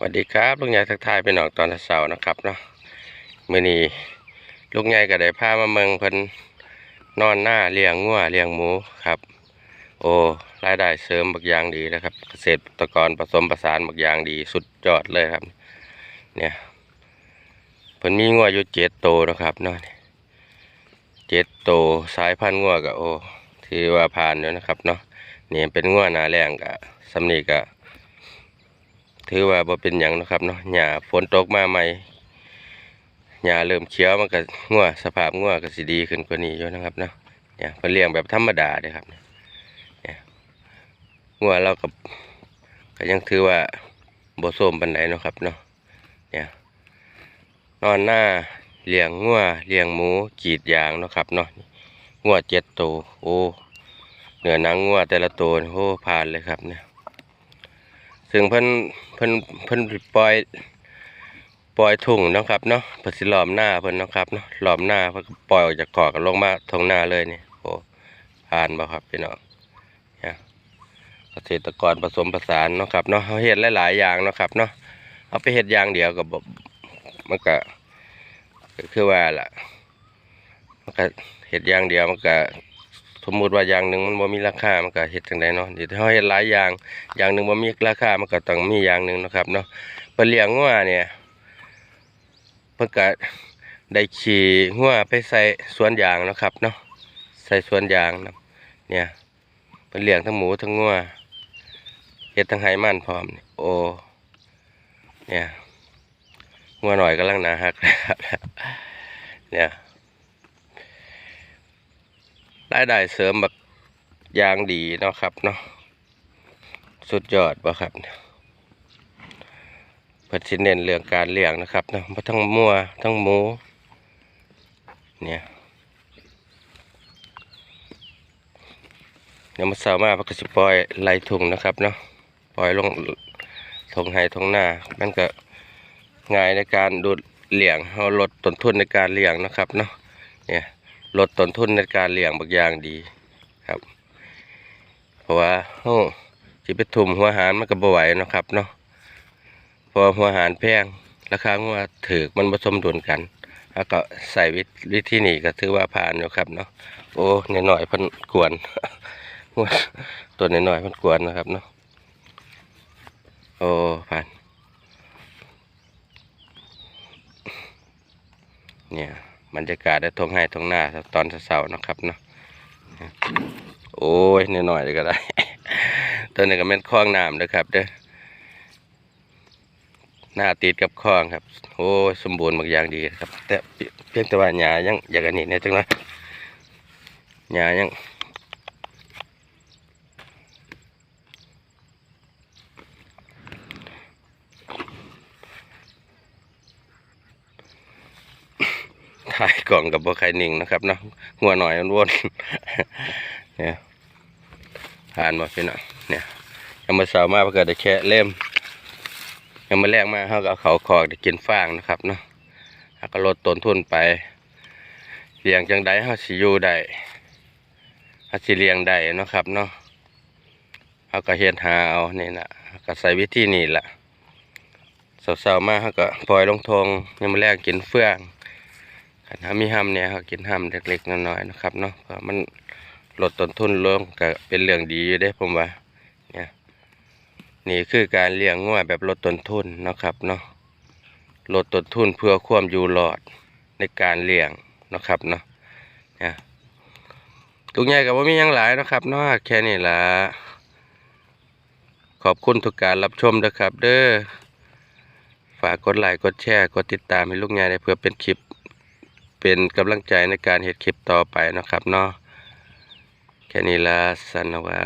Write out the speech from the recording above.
สวัสดีครับลุงใหญ่ทักทายไปหนองตอนเช้านะครับเนาะมื่อนี้ลุงใหญ่ก็ได้พามาเมืองเพิ่นนอนหน้าเลี้ยงงัวเลี้ยงหมูครับ โอ้รายได้เสริมบักอย่างดีนะครับ เกษตรกรผสมผสานบักอย่างดีสุดยอดเลยครับ เนี่ยเพิ่นมีงัวอยู่เจ็ดโตนะครับเนาะเจ็ดโตสายพันธุ์งัวก็โอ้ที่ว่าผ่านอยู่นะครับเนาะเนี่ยเป็นงัวหนาแรงกะสำนีกะ ถือว่าบ่เป็นหยังนะครับเนาะหญ้าฝนตกมาใหม่หญ้าเริ่มเขียวมันก็งัวสภาพงัวก็สิดีขึ้นกว่านี้อยู่นะครับเนาะเนี่ยเพิ่นเลี้ยงแบบธรรมดาเด้ครับเนี่ยงัวเราก็ก็ยังถือว่าบ่โทรมปานใดนะครับเนาะเนี่ยนอนหน้าเลี้ยงงัวเลี้ยงหมูกีดยางนะครับเนาะงัวเจ็ดตัวโอ้เนื้อหนังงัวแต่ละตัวโอ้ผ่านเลยครับเนี่ย ซึ่งเพิ่นเพิ่นเพิ่นปล่อยปล่อยถุงนะครับเนาะเพิ่นสิล้อมหน้าเพิ่นนะครับเนาะหลอมหน้าเพิ่นปล่อยออกจากกอกก็ลงมาทงหน้าเลยนี่โอ้ผ่านบ่ครับพี่น้องเนี่ยเกษตรกรผสมผสานนะครับเนาะเฮาเฮ็ดหลายๆอย่างนะครับเนาะเอาไปเฮ็ดอย่างเดียวก็บ่มันก็คือว่าล่ะมันก็เฮ็ดอย่างเดียวมันก็ มมุติว่าอย่างหนึ่งมันบ่มีราคามันก็เฮ็ดจังไดเนาะเดี๋ยวเฮาเฮ็ดหลายอย่างอย่างหนึ่งบ่มีราคามันก็ต้องมีอย่างหนึ่งนะครับเนาะเพิ่นเลี้ยงงัวเนี่ยเพิ่นก็ได้ขี่งัวไปใส่สวนยางนะครับเนาะใส่สวนยางนะเนี่ยเพิ่นเลี้ยงทั้งหมูทั้งงัวเฮ็ดทั้งไหมันพร้อมโอ้เนี่ยงัวหน่อยกำลังหนาฮักนะครับเนี่ย รายได้เสริมแบบยางดีเนาะครับเนาะสุดยอดบ่ครับเนี่ยเพิ่นสิเน้นเรื่องการเลี้ยงนะครับเนาะทั้งมัวทั้งหมูเนี่ยเดี๋ยวมาเสาร์มาพิ่นก็สิปล่อยไหลถุงนะครับเนาะปล่อยลงทงไห้ทงหน้ามันก็ง่ายในการดูดเลี้ยงเฮาลดต้นทุนในการเลี้ยงนะครับเนาะเนี่ย ลดต้นทุนในการเลี้ยงบางอย่างดีครับ เพราะว่าเฮาสิไปทุ่มหัวหารมันก็บ่ไหวนะครับเนาะเพอหัวหารแพงราคางัวถือมันผสมดุลกัน แล้วก็ใส่วิวิธีนี้ก็ถือว่าผ่านอยู่ครับเนาะโอ้นหน่อยๆพิ่นกวนงัวตัวน้อยๆพิ่นกวนนะครับเนาะโอ้ผ่านเนี่ย บรรยากาศได้ทงให้ทงหน้าตอนเสาร์นะครับเนาะโอ้ยน้อยๆเลยก็ได้ตัวนี้ก็เป็นคลองน้ำนะครับเด้อหน้าติดกับคลองครับ โอ้สมบูรณ์บางอย่างดีครับ แต่เพียงแต่ว่าหญ้ายังอย่างนนี้เนี่ยจังเลยหญ้ายัง ถ่ายกล่องกับบัวไข่นิ่งนะครับเนาะหัวหน่อยมันวนเนี่ยผ่านมาพี่น้องเนี่ยยังมาสาร์มาเพื่อได้แค่เล่มยังมาแรกมาเขาก็เอาเขาคอกได้กินฟางนะครับเนาะก็ลดต้นทุนไปเลี้ยงจังใดเขาสิอยู่ได้เขาสิเลี้ยงได้เนาะครับเนาะเขาก็เฮ็ดหาเอานี่นะก็ใส่วิธีนี้แหละสาร์ๆมาเขาก็ปล่อยลงทงยังมาแรกกินเฟื่อง คันถ้ามีห้ำเนี่ยเขากินห้ำเล็กๆน้อยๆนะครับเนาะเพราะมันลดต้นทุนลงก็เป็นเรื่องดีอยู่เด้ผมว่าเนี่ยนี่คือการเลี้ยงง่วแบบลดต้นทุนนะครับเนาะลดต้นทุนเพื่อความอยู่รอดในการเลี้ยงนะครับเนาะเนี่ยทุกอย่างก็บ่มียังหลายนะครับเนาะแค่นี้ละขอบคุณทุกการรับชมนะครับ เด้อฝากกดไลค์กดแชร์กดติดตามให้ลูกใหญ่ได้เพื่อเป็นคลิป เป็นกำลังใจในการเฮ็ดคลิปต่อไปนะครับเนาะแค่นี้ละสันวา